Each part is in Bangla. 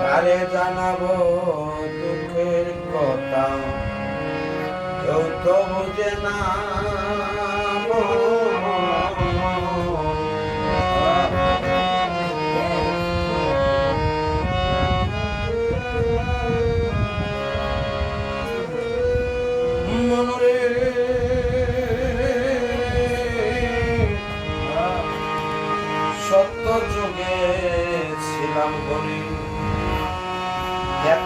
কারে জানাব দুঃখের কথা? কেউ তো বুঝে না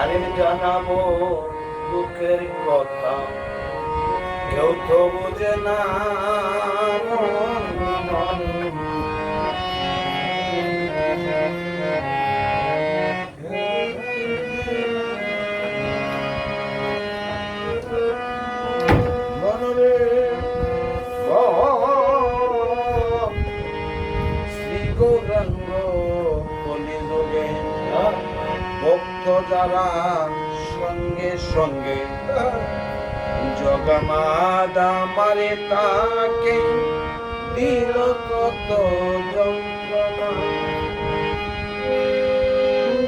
আরে জানাব দুঃখের কথা। কেউ তো বুঝে না। ভক্ত সঙ্গে সঙ্গে জগমাদা মারে তাকে দিল কত যন্ত্রণা।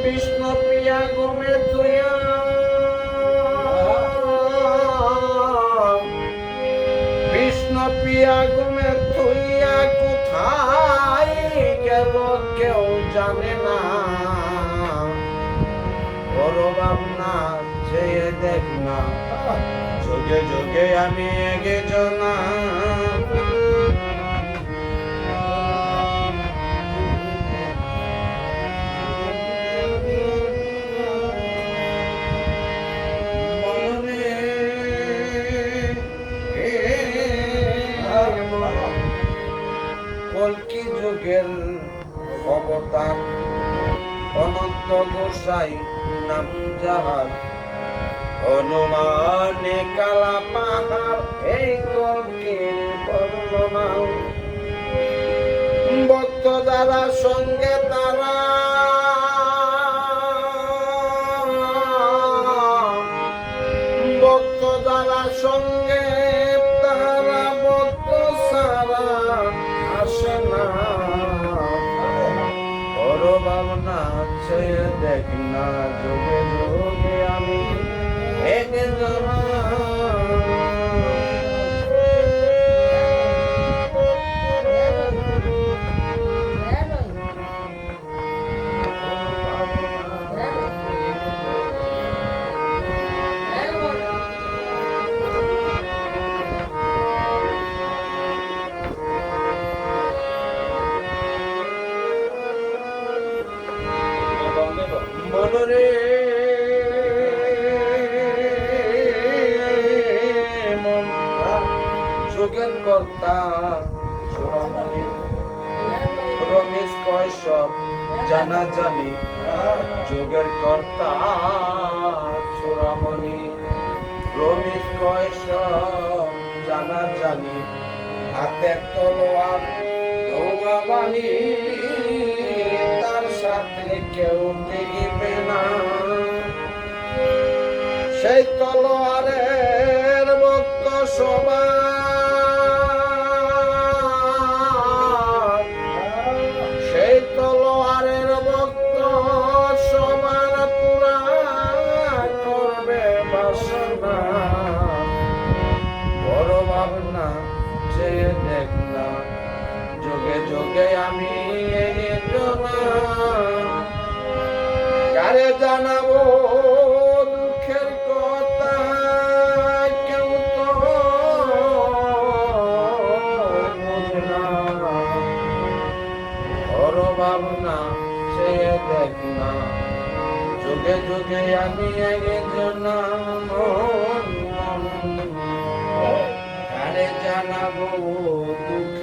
বিষ্ণু প্রিয়া গমে তুয়া বিষ্ণু গমে তুইয়া কোথায় গেল কেউ জানে না। ভাবনা চেয়ে দেখ না। যোগে যোগে আমি এগে মনে কলকি যুগের অবতার? অনন্ত গোসাই নাম যাহার হনুমানে কালা পাহাড়, এই কলকির বর্ণনা ভক্ত দ্বারা সঙ্গে তারা। ভক্ত দ্বারা সঙ্গে তারা ভক্ত সারা আসে না। বড় ভাবনা দেখ না একজন জানা জানি যোগের কর্তা রমেশ জানা জানি তলোয়ার তার সাথে কেউ মিলিবে না সেই তলোয়ারের ভক্ত সবার জানাব দুঃখের কথা, কেউ তো বড় ভাবনা সে দেখ না। যুগে যুগে আমি একজন জানাব কথা